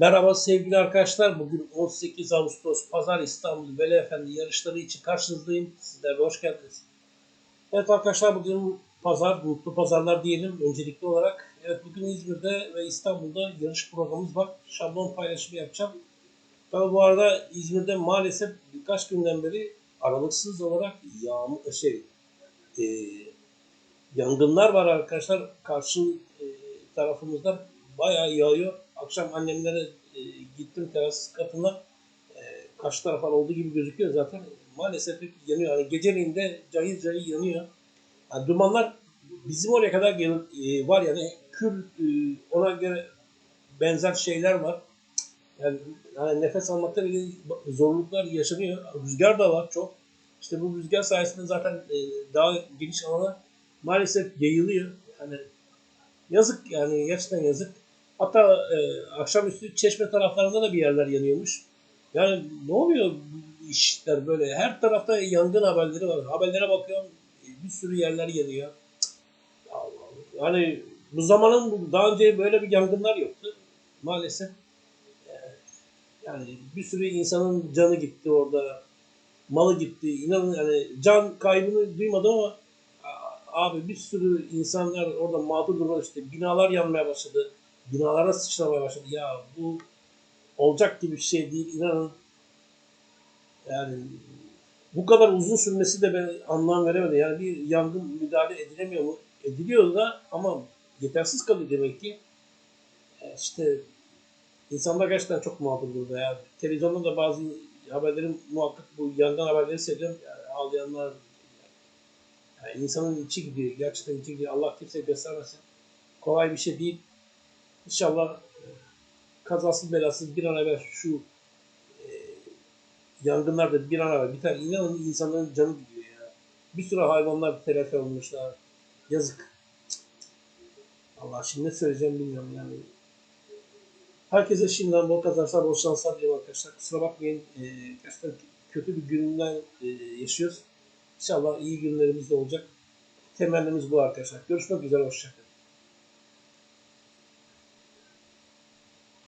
Merhaba sevgili arkadaşlar. Bugün 18 Ağustos Pazar İstanbul Veli Efendi yarışları için karşınızdayım. Sizler hoş geldiniz. Evet arkadaşlar bugün pazar, mutlu pazarlar diyelim öncelikli olarak. Evet bugün İzmir'de ve İstanbul'da yarış programımız var. Şablon paylaşımı yapacağım. Tabii bu arada İzmir'de maalesef birkaç günden beri aralıksız olarak yağmur, şey, e, yangınlar var arkadaşlar. Karşı e, tarafımızda bayağı yağıyor. Akşam annemlere e, gittim teras katına. E, karşı taraflar olduğu gibi gözüküyor zaten. Maalesef hep yanıyor. Yani geceliğin de cayır cayır yanıyor. Yani dumanlar bizim oraya kadar gel- e, var yani kül ona göre benzer şeyler var. Yani, yani nefes almakta bile zorluklar yaşanıyor. Rüzgar da var çok. İşte bu rüzgar sayesinde zaten daha geniş alana maalesef yayılıyor. Yani yazık yani gerçekten yazık. Hatta e, akşamüstü Çeşme taraflarında da bir yerler yanıyormuş. Yani ne oluyor bu işler böyle? Her tarafta yangın haberleri var. Haberlere bakıyorum e, bir sürü yerler yanıyor. Allah Allah. Yani bu zamanın daha önce böyle bir yangınlar yoktu. Maalesef. E, Yani bir sürü insanın canı gitti orada. Malı gitti. İnanın yani can kaybını duymadım ama abi bir sürü insanlar orada mağdur durumda işte binalar yanmaya başladı. Binalara sıçramaya başladı. Ya bu olacak gibi bir şey değil. İnanın yani bu kadar uzun sürmesi de ben anlam veremedim. Yani bir yangın müdahale edilemiyor mu? Ediliyor da ama yetersiz kalıyor demek ki. E, İşte insanlar gerçekten çok mağdur burada ya. Televizyonda da bazı haberlerin muhakkak bu yangın haberleri seyrediyorum. Yani ağlayanlar yani insanın içi gidiyor. Gerçekten içi gidiyor. Allah kimseye göstermesin. Kolay bir şey değil. İnşallah kazasız belasız bir an evvel şu e, yangınlar da bir an evvel biter. İnanın insanların canı gidiyor ya. Bir sürü hayvanlar telafi olmuşlar. Yazık. Allah şimdi ne söyleyeceğim bilmiyorum yani. Herkese şimdiden bol kazançlar, bol şanslar diliyorum arkadaşlar. Kusura bakmayın. E, gerçekten kötü bir günden e, yaşıyoruz. İnşallah iyi günlerimiz de olacak. Temennimiz bu arkadaşlar. Görüşmek üzere. Hoşçakalın.